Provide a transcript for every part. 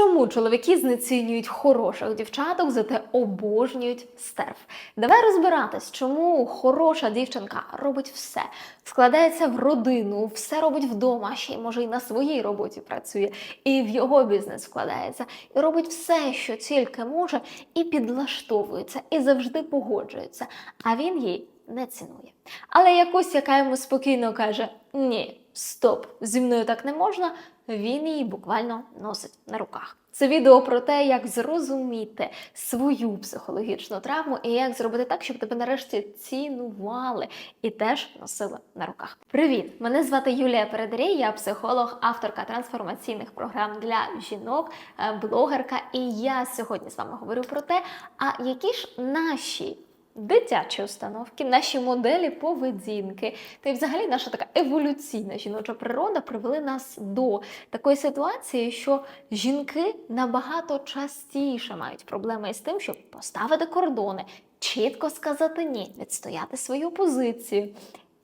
Чому чоловіки знецінюють хороших дівчаток, зате обожнюють стерв? Давай розбиратись, чому хороша дівчинка робить все, вкладається в родину, все робить вдома, ще й може й на своїй роботі працює, і в його бізнес вкладається, і робить все, що тільки може, і підлаштовується, і завжди погоджується. А він їй не цінує. Але якусь, яка йому спокійно каже: Ні, стоп, зі мною так не можна. Він її буквально носить на руках. Це відео про те, як зрозуміти свою психологічну травму і як зробити так, щоб тебе нарешті цінували і теж носили на руках. Привіт! Мене звати Юлія Передарій, я психолог, авторка трансформаційних програм для жінок, е, блогерка. І я сьогодні з вами говорю про те, а які ж наші дитячі установки, наші моделі поведінки, та й взагалі наша така еволюційна жіноча природа привели нас до такої ситуації, що жінки набагато частіше мають проблеми із тим, щоб поставити кордони, чітко сказати ні, відстояти свою позицію.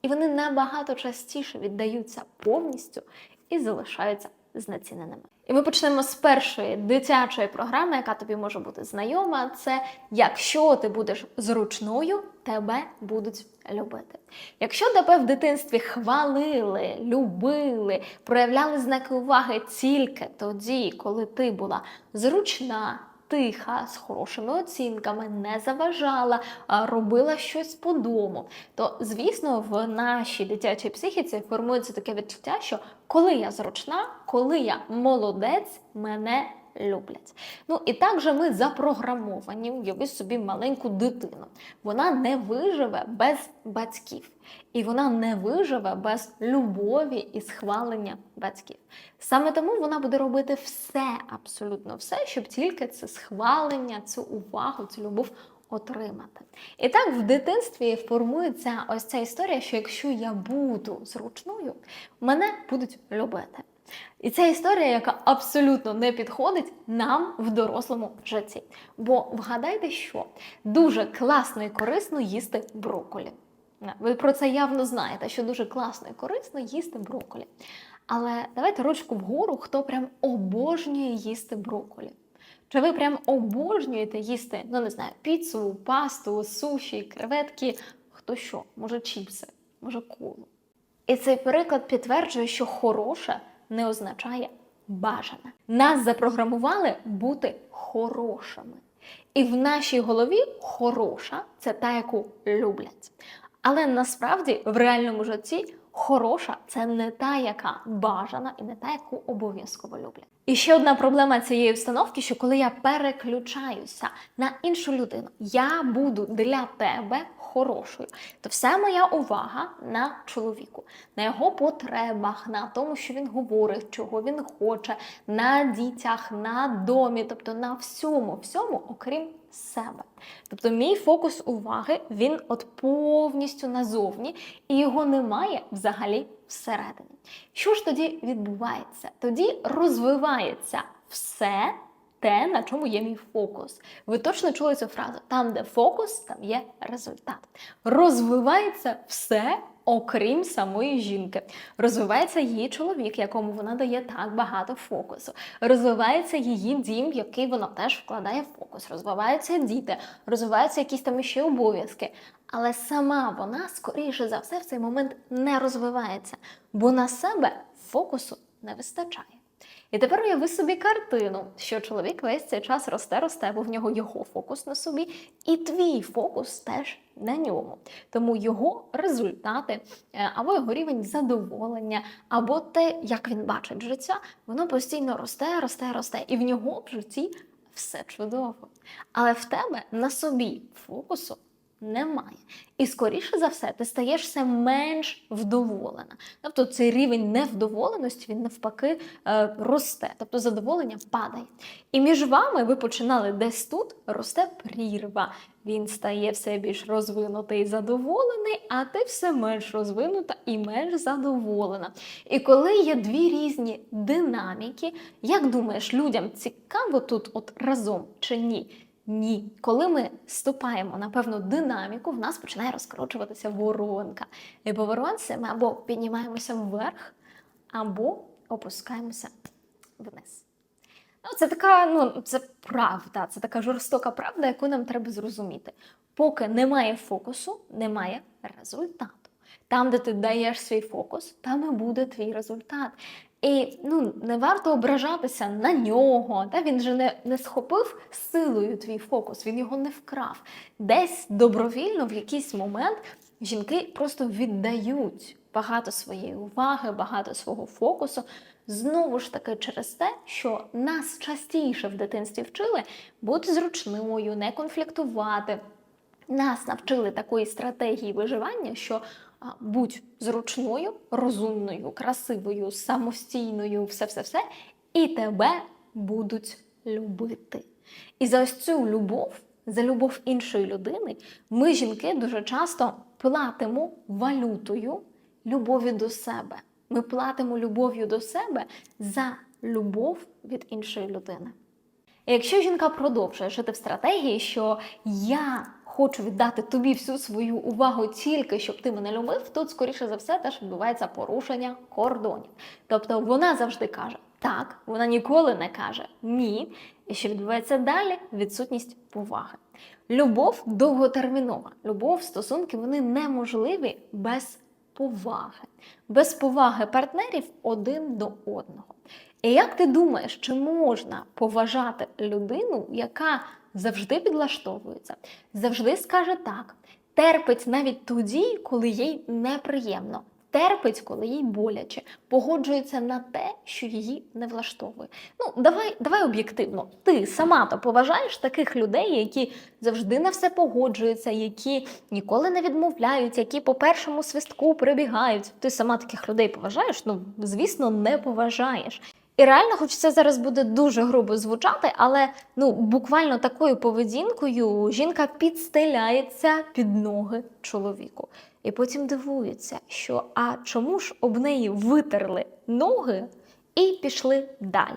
І вони набагато частіше віддаються повністю і залишаються знеціненими. І ми почнемо з першої дитячої програми, яка тобі може бути знайома. Це якщо ти будеш зручною, тебе будуть любити. Якщо тебе в дитинстві хвалили, любили, проявляли знаки уваги тільки тоді, коли ти була зручна. Тиха, з хорошими оцінками, не заважала, робила щось по дому. То, звісно, в нашій дитячій психіці формується таке відчуття, що коли я зручна, коли я молодець, мене люблять. Ну і так же ми запрограмовані, уяви собі маленьку дитину. Вона не виживе без батьків. І вона не виживе без любові і схвалення батьків. Саме тому вона буде робити все, абсолютно все, щоб тільки це схвалення, цю увагу, цю любов отримати. І так в дитинстві формується ось ця історія, що якщо я буду зручною, мене будуть любити. І це історія, яка абсолютно не підходить нам в дорослому житті. Бо вгадайте, що дуже класно і корисно їсти брокколі. Ви про це явно знаєте, що дуже класно і корисно їсти брокколі. Але давайте ручку вгору, хто прям обожнює їсти брокколі. Чи ви прям обожнюєте їсти, ну не знаю, піцу, пасту, суші, креветки, хто що, може чіпси, може колу. І цей переклад підтверджує, що хороше не означає бажане. Нас запрограмували бути хорошими. І в нашій голові хороша це та, яку люблять. Але насправді в реальному житті хороша це не та, яка бажана, і не та, яку обов'язково люблять. І ще одна проблема цієї установки, що коли я переключаюся на іншу людину, я буду для тебе хорошою, то вся моя увага на чоловіку, на його потребах, на тому, що він говорить, чого він хоче, на дітях, на домі, тобто на всьому, всьому, окрім себе. Тобто мій фокус уваги він от повністю назовні, і його немає взагалі всередині. Що ж тоді відбувається? Тоді розвивається все те, на чому є мій фокус. Ви точно чули цю фразу: там, де фокус, там є результат. Розвивається все. Окрім самої жінки, розвивається її чоловік, якому вона дає так багато фокусу. Розвивається її дім, в який вона теж вкладає фокус. Розвиваються діти, розвиваються якісь там ще обов'язки. Але сама вона, скоріше за все, в цей момент не розвивається, бо на себе фокусу не вистачає. І тепер уяви собі картину, що чоловік весь цей час росте, росте, бо в нього його фокус на собі, і твій фокус теж на ньому. Тому його результати е, або його рівень задоволення, або те, як він бачить життя, воно постійно росте, росте, росте, і в нього в житті все чудово. Але в тебе на собі фокусу немає. І скоріше за все, ти стаєш все менш вдоволена. Тобто цей рівень невдоволеності він навпаки е, росте, тобто задоволення падає. І між вами ви починали десь тут росте прірва. Він стає все більш розвинутий і задоволений, а ти все менш розвинута і менш задоволена. І коли є дві різні динаміки, як думаєш, людям цікаво тут от разом чи ні? Ні, коли ми ступаємо на певну динаміку, в нас починає розкручуватися воронка. І по воронці ми або піднімаємося вверх, або опускаємося вниз. Ну, це така, ну це правда, це така жорстока правда, яку нам треба зрозуміти. Поки немає фокусу, немає результату. Там, де ти даєш свій фокус, там і буде твій результат. І ну, не варто ображатися на нього. Та? Він же не, не схопив силою твій фокус, він його не вкрав. Десь добровільно в якийсь момент жінки просто віддають багато своєї уваги, багато свого фокусу. Знову ж таки, через те, що нас частіше в дитинстві вчили бути зручною, не конфліктувати. Нас навчили такої стратегії виживання, що будь зручною, розумною, красивою, самостійною, все-все-все, і тебе будуть любити. І за ось цю любов, за любов іншої людини, ми, жінки, дуже часто платимо валютою любові до себе. Ми платимо любов'ю до себе за любов від іншої людини. І якщо жінка продовжує жити в стратегії, що я хочу віддати тобі всю свою увагу тільки щоб ти мене любив, тут, скоріше за все, теж відбувається порушення кордонів. Тобто вона завжди каже так, вона ніколи не каже ні. І що відбувається далі? Відсутність поваги. Любов довготермінова. Любов, стосунки вони неможливі без поваги, без поваги партнерів один до одного. І як ти думаєш, чи можна поважати людину, яка завжди підлаштовується, завжди скаже так, терпить навіть тоді, коли їй неприємно, терпить, коли їй боляче, погоджується на те, що її не влаштовує. Ну, давай, давай об'єктивно. Ти сама то поважаєш таких людей, які завжди на все погоджуються, які ніколи не відмовляють, які по першому свистку прибігають. Ти сама таких людей поважаєш? Ну, звісно, не поважаєш. І реально, хоч це зараз буде дуже грубо звучати, але ну буквально такою поведінкою жінка підстеляється під ноги чоловіку. І потім дивується, що а чому ж об неї витерли ноги і пішли далі?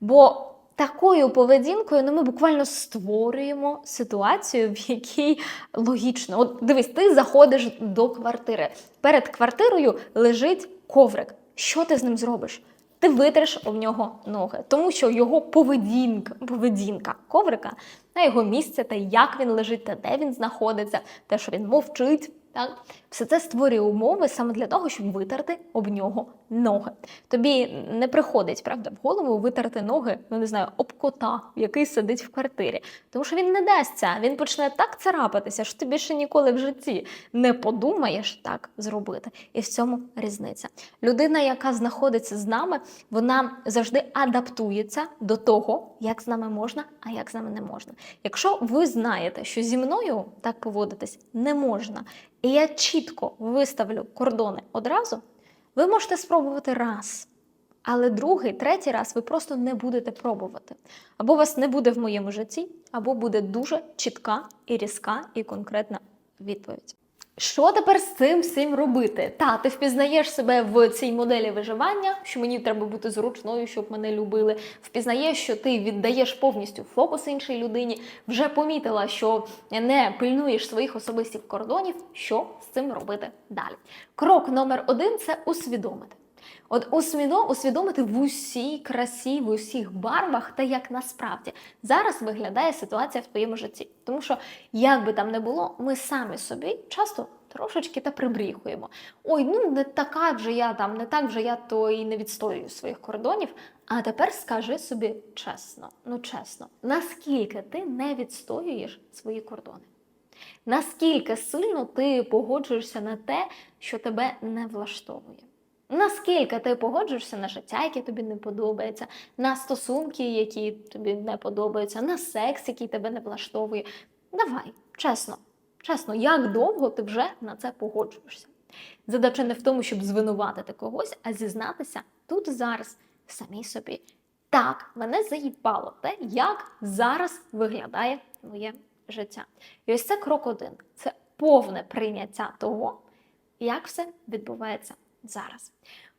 Бо такою поведінкою ну, ми буквально створюємо ситуацію, в якій логічно. От дивись, ти заходиш до квартири. Перед квартирою лежить коврик. Що ти з ним зробиш? Ти витриш об нього ноги, тому що його поведінка, поведінка коврика на його місце, та як він лежить, та де він знаходиться, те, що він мовчить. Так? Все це створює умови саме для того, щоб витерти об нього ноги. Тобі не приходить, правда, в голову витерти ноги, ну не знаю, об кота, який сидить в квартирі. Тому що він не дасться, він почне так царапатися, що ти більше ніколи в житті не подумаєш так зробити. І в цьому різниця. Людина, яка знаходиться з нами, вона завжди адаптується до того, як з нами можна, а як з нами не можна. Якщо ви знаєте, що зі мною так поводитись не можна, і я чітко виставлю кордони одразу, ви можете спробувати раз. Але другий, третій раз ви просто не будете пробувати. Або вас не буде в моєму житті, або буде дуже чітка і різка і конкретна відповідь. Що тепер з цим всім робити? Та, ти впізнаєш себе в цій моделі виживання, що мені треба бути зручною, щоб мене любили. Впізнаєш, що ти віддаєш повністю фокус іншій людині, вже помітила, що не пильнуєш своїх особистих кордонів. Що з цим робити далі? Крок номер один це усвідомити. От усвідо, усвідомити в усій красі, в усіх барвах, та як насправді зараз виглядає ситуація в твоєму житті. Тому що, як би там не було, ми самі собі часто трошечки та прибріхуємо. Ой, ну не така вже я там, не так вже я то і не відстоюю своїх кордонів. А тепер скажи собі чесно, ну чесно, наскільки ти не відстоюєш свої кордони? Наскільки сильно ти погоджуєшся на те, що тебе не влаштовує? Наскільки ти погоджуєшся на життя, яке тобі не подобається, на стосунки, які тобі не подобаються, на секс, який тебе не влаштовує. Давай, чесно, чесно, як довго ти вже на це погоджуєшся? Задача не в тому, щоб звинуватити когось, а зізнатися тут зараз самій собі. Так, мене заїбало те, як зараз виглядає моє життя. І ось це крок один. Це повне прийняття того, як все відбувається зараз.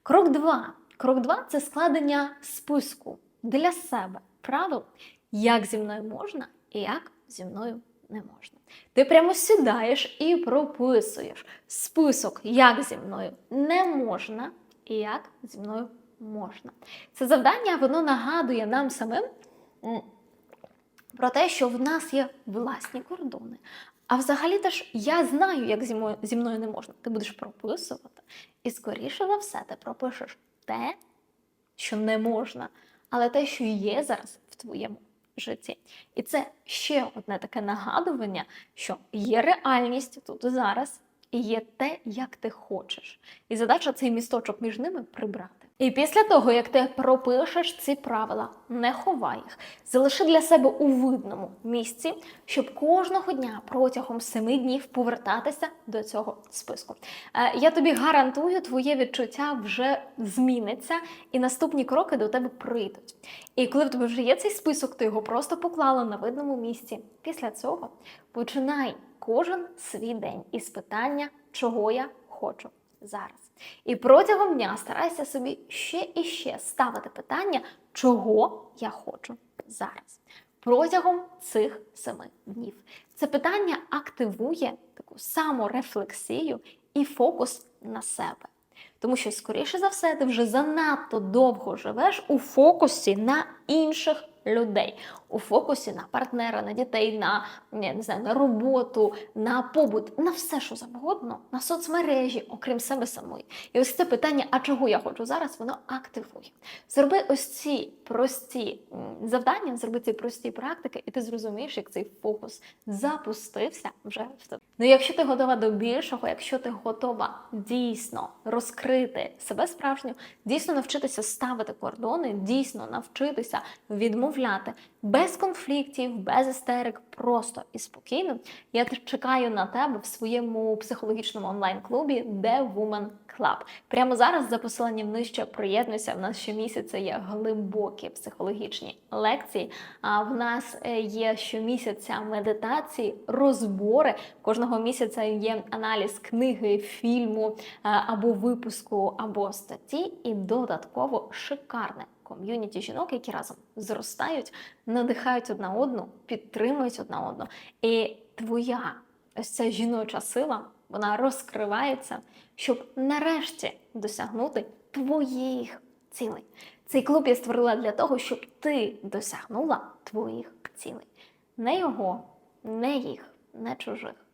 Крок два. Крок два це складення списку для себе правил, як зі мною можна і як зі мною не можна. Ти прямо сідаєш і прописуєш список, як зі мною не можна і як зі мною можна. Це завдання воно нагадує нам самим, про те, що в нас є власні кордони. А взагалі теж я знаю, як зі мною, зі мною не можна. Ти будеш прописувати, і скоріше за все ти пропишеш те, що не можна, але те, що є зараз в твоєму житті. І це ще одне таке нагадування, що є реальність тут і зараз, і є те, як ти хочеш. І задача цей місточок між ними прибрати. І після того, як ти пропишеш ці правила, не ховай їх, залиши для себе у видному місці, щоб кожного дня протягом семи днів повертатися до цього списку. Е, Я тобі гарантую, твоє відчуття вже зміниться, і наступні кроки до тебе прийдуть. І коли в тебе вже є цей список, ти його просто поклала на видному місці. Після цього починай кожен свій день із питання, чого я хочу зараз. І протягом дня старайся собі ще і ще ставити питання, чого я хочу зараз. Протягом цих семи днів. Це питання активує таку саморефлексію і фокус на себе. Тому що, скоріше за все, ти вже занадто довго живеш у фокусі на інших людей, у фокусі на партнера, на дітей, на не знаю, на роботу, на побут, на все, що завгодно, на соцмережі, окрім себе самої. І ось це питання, а чого я хочу зараз, воно активує. Зроби ось ці прості завдання, зроби ці прості практики, і ти зрозумієш, як цей фокус запустився вже в тебе. Ну, якщо ти готова до більшого, якщо ти готова дійсно розкрити себе справжню, дійсно навчитися ставити кордони, дійсно навчитися відмовляти без конфліктів, без істерик, просто і спокійно. Я чекаю на тебе в своєму психологічному онлайн-клубі The Woman Club. Прямо зараз за посиланням нижче приєднуйся. В нас щомісяця є глибокі психологічні лекції. А в нас е, є щомісяця медитації, розбори. Кожного місяця є аналіз книги, фільму або випуску, або статті, і додатково шикарне ком'юніті жінок, які разом зростають, надихають одна одну, підтримують одна одну. І твоя ось ця жіноча сила вона розкривається, щоб нарешті досягнути твоїх цілей. Цей клуб я створила для того, щоб ти досягнула твоїх цілей. Не його, не їх, не чужих.